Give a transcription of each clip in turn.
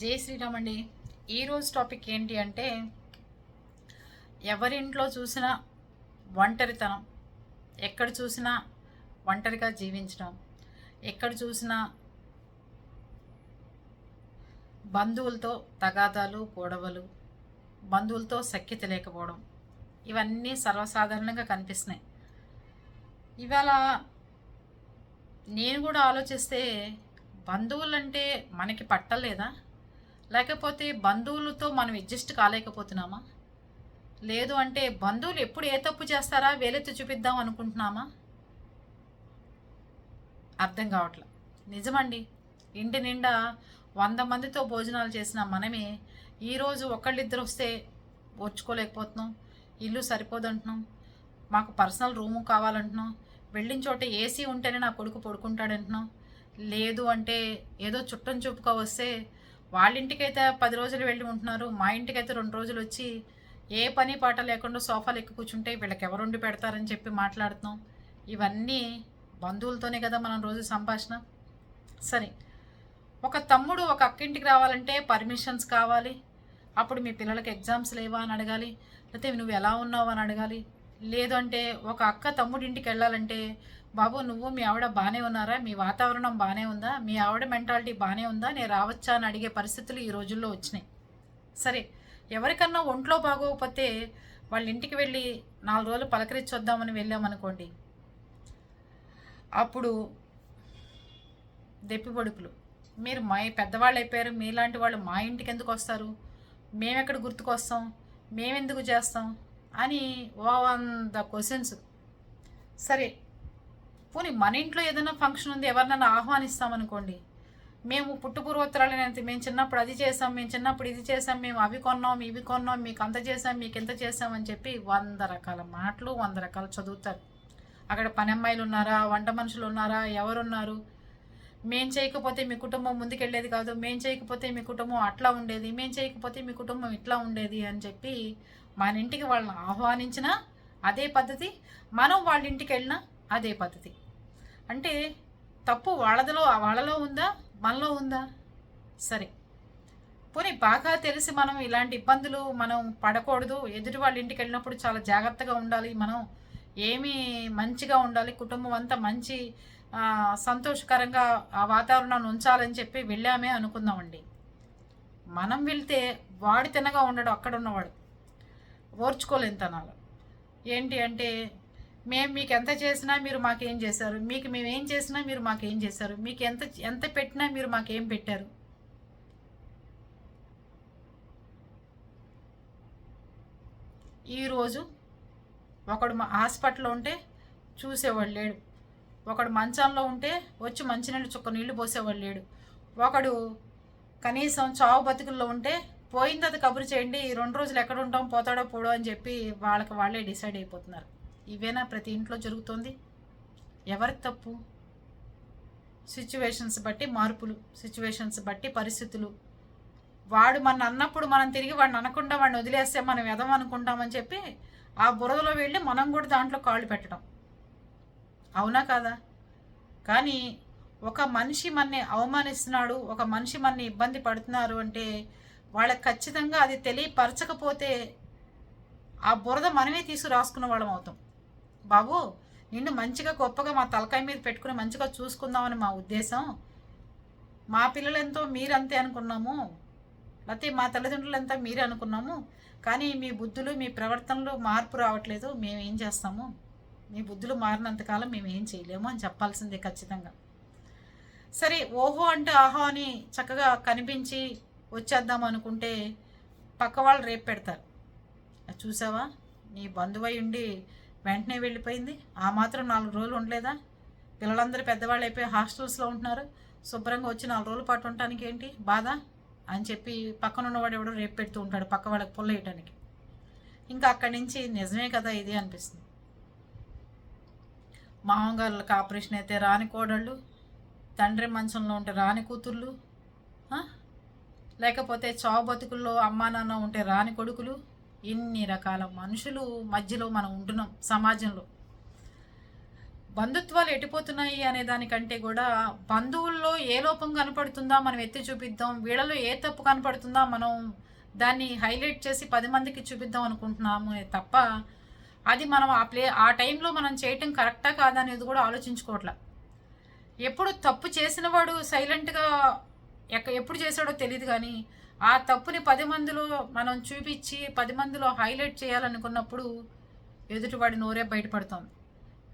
జై శ్రీరామ్ అండి. ఈరోజు టాపిక్ ఏంటి అంటే ఎవరింట్లో చూసినా ఒంటరితనం ఎక్కడ చూసినా ఒంటరిగా జీవించడం ఎక్కడ చూసినా బంధువులతో తగాదాలు గొడవలు బంధువులతో సఖ్యత లేకపోవడం ఇవన్నీ సర్వసాధారణంగా కనిపిస్తున్నాయి. ఇవాళ నేను కూడా ఆలోచిస్తే బంధువులంటే మనకి పట్టలేదా? లేకపోతే బంధువులతో మనం అడ్జస్ట్ కాలేకపోతున్నామా? లేదు అంటే బంధువులు ఎప్పుడు ఏ తప్పు చేస్తారా? వేలెత్తి చూపిద్దాం అనుకుంటున్నామా? అర్థం కావట్లే. నిజమండి. ఇంటి నిండా వంద మందితో భోజనాలు చేసిన మనమే ఈరోజు ఒకళ్ళిద్దరు వస్తే ఓర్చుకోలేకపోతున్నాం. ఇల్లు సరిపోదంటున్నాం. మాకు పర్సనల్ రూము కావాలంటున్నాం. వెళ్ళిన చోట ఏసీ ఉంటేనే నా కొడుకు పడుకుంటాడంటున్నాం. లేదు అంటే ఏదో చుట్టం చూపుగా వస్తే వాళ్ళ ఇంటికైతే పది రోజులు వెళ్ళి ఉంటున్నారు. మా ఇంటికైతే రెండు రోజులు వచ్చి ఏ పని పాట లేకుండా సోఫాలు ఎక్కి కూర్చుంటే వీళ్ళకి ఎవరు వండి పెడతారని చెప్పి మాట్లాడుతున్నాం. ఇవన్నీ బంధువులతోనే కదా మనం రోజు సంభాషణ. సరే ఒక తమ్ముడు ఒక అక్కింటికి రావాలంటే పర్మిషన్స్ కావాలి. అప్పుడు మీ పిల్లలకి ఎగ్జామ్స్ లేవా అని అడగాలి. లేకపోతే నువ్వు ఎలా ఉన్నావు అని అడగాలి. లేదంటే ఒక అక్క తమ్ముడింటికి వెళ్ళాలంటే బాబు నువ్వు మీ ఆవిడ బాగానే ఉన్నారా? మీ వాతావరణం బాగానే ఉందా? మీ ఆవిడ మెంటాలిటీ బాగానే ఉందా? నేను రావచ్చా అని అడిగే పరిస్థితులు ఈ రోజుల్లో వచ్చినాయి. సరే ఎవరికన్నా ఒంట్లో బాగోకపోతే వాళ్ళ ఇంటికి వెళ్ళి నాలుగు రోజులు పలకరించొద్దామని వెళ్ళామనుకోండి. అప్పుడు దెప్పి మీరు మా పెద్దవాళ్ళు అయిపోయారు మీలాంటి వాళ్ళు మా ఇంటికి ఎందుకు వస్తారు? మేమెక్కడ గుర్తుకొస్తాం? మేమెందుకు చేస్తాం? అని ఓ వంద క్వశ్చన్స్ సరే పోనీ మన ఇంట్లో ఏదైనా ఫంక్షన్ ఉంది ఎవరినైనా ఆహ్వానిస్తామనుకోండి. మేము పుట్టుపూర్వోత్తరాలు నేను మేము చిన్నప్పుడు అది చేసాం మేము చిన్నప్పుడు ఇది చేసాం మేము అవి కొన్నాం ఇవి కొన్నాం మీకు అంత చేసాం మీకు ఎంత చేసాం అని చెప్పి వంద రకాల మాటలు వంద రకాలు చదువుతారు. అక్కడ పని అమ్మాయిలు ఉన్నారా వంట మనుషులు ఉన్నారా ఎవరున్నారు? మేం చేయకపోతే మీ కుటుంబం ముందుకెళ్ళేది కాదు మేం చేయకపోతే మీ కుటుంబం అట్లా ఉండేది మేం చేయకపోతే మీ కుటుంబం ఇట్లా ఉండేది అని చెప్పి మన ఇంటికి వాళ్ళని ఆహ్వానించినా అదే పద్ధతి మనం వాళ్ళ ఇంటికి వెళ్ళినా అదే పద్ధతి. అంటే తప్పు వాళ్ళదిలో వాళ్ళలో ఉందా? మనలో ఉందా? సరే. పోనీ బాగా తెలిసి మనం ఇలాంటి ఇబ్బందులు మనం పడకూడదు. ఎదుటి వాళ్ళ ఇంటికి వెళ్ళినప్పుడు చాలా జాగ్రత్తగా ఉండాలి. మనం ఏమీ మంచిగా ఉండాలి. కుటుంబం అంతా మంచి సంతోషకరంగా ఆ వాతావరణాన్ని ఉంచాలని చెప్పి వెళ్ళామే అనుకుందామండి. మనం వెళ్తే వాడి తినగా ఉండడు అక్కడ ఉన్నవాడు. ఓర్చుకోలేని తనాలు. ఏంటి అంటే మేము మీకు ఎంత చేసినా మీరు మాకేం చేశారు. మీకు మేము ఏం చేసినా మీరు మాకేం చేశారు. మీకు ఎంత ఎంత పెట్టినా మీరు మాకేం పెట్టారు. ఈరోజు ఒకడు మా హాస్పిటల్లో ఉంటే చూసేవాడు లేడు. ఒకడు మంచంలో ఉంటే వచ్చి మంచినీళ్ళు చుక్క నీళ్ళు పోసేవాడు లేడు. ఒకడు కనీసం చావు బతుకుల్లో ఉంటే పోయింది అది కబురు చేయండి ఈ రెండు రోజులు ఎక్కడ ఉంటాం పోతాడో పోడో అని చెప్పి వాళ్ళకి వాళ్ళే డిసైడ్ అయిపోతున్నారు. ఇవేనా ప్రతి ఇంట్లో జరుగుతోంది? ఎవరికి తప్పు? సిచ్యువేషన్స్ బట్టి మార్పులు సిచ్యువేషన్స్ బట్టి పరిస్థితులు. వాడు మన అన్నప్పుడు మనం తిరిగి వాడిని అనకుండా వాడిని వదిలేస్తే మనం ఎదం అనుకుంటామని చెప్పి ఆ బురదలో వెళ్ళి మనం కూడా దాంట్లో కాళ్ళు పెట్టడం. అవునా కాదా? కానీ ఒక మనిషి మనని అవమానిస్తున్నాడు ఒక మనిషి మనని ఇబ్బంది పడుతున్నారు అంటే వాళ్ళకి ఖచ్చితంగా అది తెలియపరచకపోతే ఆ బురద మనమే తీసి రాసుకున్న వాళ్ళం అవుతాం. బాబు నిన్ను మంచిగా గొప్పగా మా తలకాయ మీద పెట్టుకుని మంచిగా చూసుకుందామని మా ఉద్దేశం. మా పిల్లలెంతో మీరంతే అనుకున్నాము. లేకపోతే మా తల్లిదండ్రులు ఎంతో మీరే అనుకున్నాము. కానీ మీ బుద్ధులు మీ ప్రవర్తనలో మార్పు రావట్లేదు. మేము ఏం చేస్తాము? మీ బుద్ధులు మారినంతకాలం మేము ఏం చేయలేము అని చెప్పాల్సిందే ఖచ్చితంగా. సరే ఓహో అంటే ఆహో అని చక్కగా కనిపించి వచ్చేద్దాం అనుకుంటే పక్క వాళ్ళు రేపు పెడతారు. అది చూసావా? నీ బంధువై ఉండి వెంటనే వెళ్ళిపోయింది. ఆ మాత్రం నాలుగు రోజులు ఉండలేదా? పిల్లలందరూ పెద్దవాళ్ళు అయిపోయి హాస్టల్స్లో ఉంటున్నారు. శుభ్రంగా వచ్చి నాలుగు రోజుల పాటు ఉండటానికి ఏంటి? బాధ? అని చెప్పి పక్కన ఉన్నవాడు ఎవడో రేపు పెడుతూ ఉంటాడు పక్క వాళ్ళకి పుల్ల ఇంకా అక్కడి నుంచి నిజమే కదా ఇది అనిపిస్తుంది. మామగారులకు ఆపరేషన్ అయితే రాని కోడళ్ళు తండ్రి మంచంలో ఉంటే రాని కూతుర్లు లేకపోతే చావు బతుకుల్లో అమ్మా నాన్న ఉంటే రాని కొడుకులు ఇన్ని రకాల మనుషులు మధ్యలో మనం ఉంటున్నాం సమాజంలో. బంధుత్వాలు ఎటుపోతున్నాయి అనే దానికంటే కూడా బంధువుల్లో ఏ లోపం కనపడుతుందా మనం ఎత్తి చూపిద్దాం వీళ్ళలో ఏ తప్పు కనపడుతుందా మనం దాన్ని హైలైట్ చేసి పది మందికి చూపిద్దాం అనుకుంటున్నాము తప్ప అది మనం ఆ ప్లే ఆ టైంలో మనం చేయటం కరెక్టా కాదా అనేది కూడా ఆలోచించుకోవట్లా. ఎప్పుడు తప్పు చేసిన వాడు సైలెంట్గా ఎక్క ఎప్పుడు చేశాడో తెలియదు కానీ ఆ తప్పుని పది మందిలో మనం చూపించి పది మందిలో హైలైట్ చేయాలనుకున్నప్పుడు ఎదుటివాడి నోరే బయటపడుతోంది.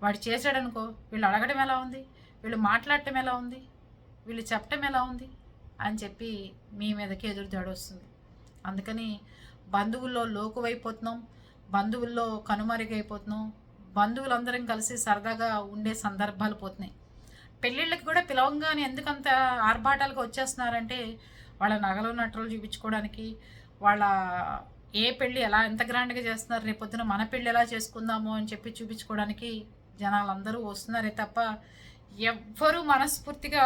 వాడు చేశాడనుకో వీళ్ళు అడగడం ఎలా ఉంది? వీళ్ళు మాట్లాడటం ఎలా ఉంది? వీళ్ళు చెప్పటం ఎలా ఉంది? అని చెప్పి మీ మీదకి ఎదురు దాడొస్తుంది అందుకని బంధువుల్లో లోకువైపోతున్నాం బంధువుల్లో కనుమరుగైపోతున్నాం బంధువులందరం కలిసి సరదాగా ఉండే సందర్భాలు పోతున్నాయి. పెళ్ళిళ్ళకి కూడా పిలవంగానే ఎందుకంత ఆర్భాటాలుగా వచ్చేస్తున్నారంటే వాళ్ళ నగలు నటులు చూపించుకోవడానికి వాళ్ళ ఏ పెళ్ళి ఎలా ఎంత గ్రాండ్గా చేస్తున్నారు రేపొద్దున మన పెళ్ళి ఎలా చేసుకుందాము అని చెప్పి చూపించుకోవడానికి జనాలు అందరూ వస్తున్నారే తప్ప ఎవ్వరూ మనస్ఫూర్తిగా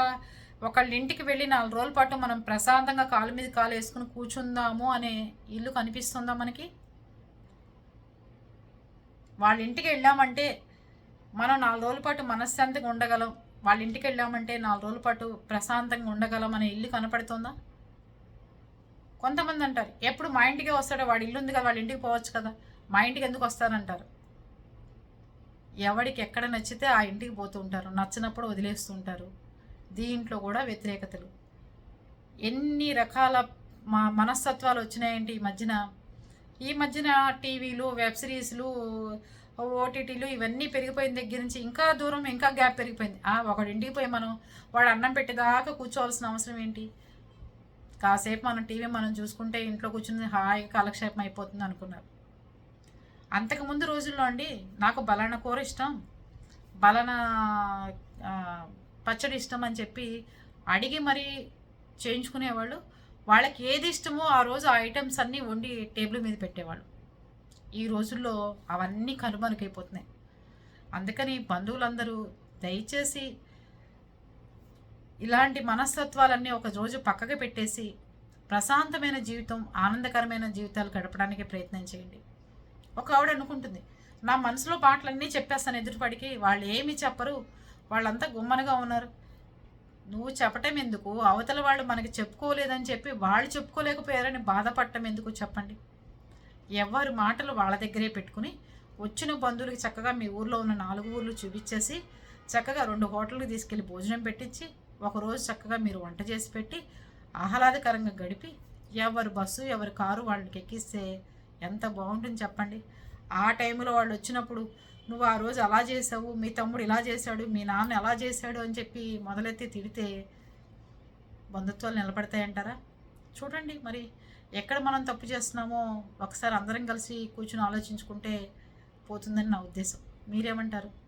ఒకళ్ళ ఇంటికి వెళ్ళి నాలుగు రోజుల పాటు మనం ప్రశాంతంగా కాలు మీద కాలు వేసుకుని కూర్చుందాము అనే ఇల్లు కనిపిస్తుందా మనకి? వాళ్ళ ఇంటికి వెళ్ళామంటే మనం నాలుగు రోజుల పాటు మనశ్శాంతిగా ఉండగలం. వాళ్ళ ఇంటికి వెళ్ళామంటే నాలుగు రోజుల పాటు ప్రశాంతంగా ఉండగలం అనే ఇల్లు కనపడుతుందా? కొంతమంది అంటారు ఎప్పుడు మా ఇంటికి వస్తాడో వాడి ఇల్లు ఉంది కదా వాళ్ళ ఇంటికి పోవచ్చు కదా మా ఇంటికి ఎందుకు వస్తారంటారు? ఎవడికి ఎక్కడ నచ్చితే ఆ ఇంటికి పోతూ ఉంటారు. నచ్చినప్పుడు వదిలేస్తూ ఉంటారు. దీంట్లో కూడా వ్యతిరేకతలు. ఎన్ని రకాల మా మనస్తత్వాలు వచ్చినాయంటే ఈ మధ్యన ఈ మధ్యన టీవీలు వెబ్ సిరీస్లు ఓటీటీలు ఇవన్నీ పెరిగిపోయిన దగ్గర నుంచి ఇంకా దూరం ఇంకా గ్యాప్ పెరిగిపోయింది. ఒకడింటికి పోయి మనం వాడు అన్నం పెట్టేదాకా కూర్చోవాల్సిన అవసరం ఏంటి? కాసేపు మనం టీవీ మనం చూసుకుంటే ఇంట్లో కూర్చుని హాయిగా కాలక్షేపం అయిపోతుంది అనుకున్నారు. అంతకుముందు రోజుల్లో అండి నాకు బలానా కూర ఇష్టం బలానా పచ్చడి ఇష్టం అని చెప్పి అడిగి మరీ చేయించుకునేవాళ్ళు. వాళ్ళకి ఏది ఇష్టమో ఆ రోజు ఆ ఐటమ్స్ అన్నీ వండి టేబుల్ మీద పెట్టేవాళ్ళు. ఈ రోజుల్లో అవన్నీ కనుమరుగైపోతున్నాయి. అందుకని బంధువులందరూ దయచేసి ఇలాంటి మనస్తత్వాలన్నీ ఒక రోజు పక్కకు పెట్టేసి ప్రశాంతమైన జీవితం ఆనందకరమైన జీవితాలు గడపడానికి ప్రయత్నం చేయండి. ఒక ఆవిడ అనుకుంటుంది నా మనసులో పాటలన్నీ చెప్పేస్తాను ఎదుటిపడికి వాళ్ళు ఏమి చెప్పరు వాళ్ళంతా గుమ్మనగా ఉన్నారు. నువ్వు చెప్పటం ఎందుకు? అవతల వాళ్ళు మనకి చెప్పుకోలేదని చెప్పి వాళ్ళు చెప్పుకోలేకపోయారని బాధపడటం ఎందుకు చెప్పండి? ఎవరి మాటలు వాళ్ళ దగ్గరే పెట్టుకుని వచ్చిన బంధువులకి చక్కగా మీ ఊర్లో ఉన్న నాలుగు ఊర్లు చూపించేసి చక్కగా రెండు హోటల్కి తీసుకెళ్ళి భోజనం పెట్టించి ఒకరోజు చక్కగా మీరు వంట చేసి పెట్టి ఆహ్లాదకరంగా గడిపి ఎవరు బస్సు ఎవరి కారు వాళ్ళకి ఎక్కిస్తే ఎంత బాగుంటుంది చెప్పండి. ఆ టైంలో వాళ్ళు వచ్చినప్పుడు నువ్వు ఆ రోజు అలా చేసావు మీ తమ్ముడు ఇలా చేశాడు మీ నాన్న ఎలా చేశాడు అని చెప్పి మొదలెత్తి తిడితే బంధుత్వాలు నిలబడతాయంటారా? చూడండి మరి ఎక్కడ మనం తప్పు చేస్తున్నామో ఒకసారి అందరం కలిసి కూర్చుని ఆలోచించుకుంటే పోతుందని నా ఉద్దేశం. మీరేమంటారు?